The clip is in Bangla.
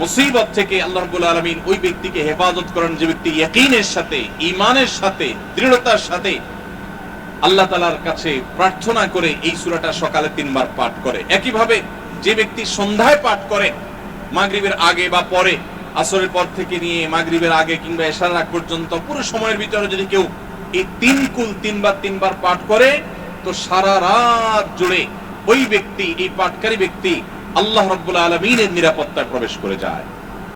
মুসিবত থেকে আল্লাহ রাব্বুল আলামিন ওই ব্যক্তিকে হেফাজত করেন যে ব্যক্তি ইয়াকিনের সাথে, ঈমানের সাথে, দৃঢ়তার সাথে আল্লাহ তালার কাছে প্রার্থনা করে এই সূরাটা সকালে তিনবার পাঠ করে। একইভাবে যে ব্যক্তি সন্ধ্যায় পাঠ করে, মাগরিবের আগে বা পরে, আসরের পর থেকে নিয়ে মাগরিবের আগে কিংবা এশার আগ পর্যন্ত, পুরো সময়ের ভিতরে যদি কেউ এই তিন কুল তিনবার তিনবার পাঠ করে, তো সারা রাত জুড়ে ওই ব্যক্তি, এই পাঠকারী ব্যক্তি আল্লাহ রব্বুল আলমিনের নিরাপত্তায় প্রবেশ করে যায়।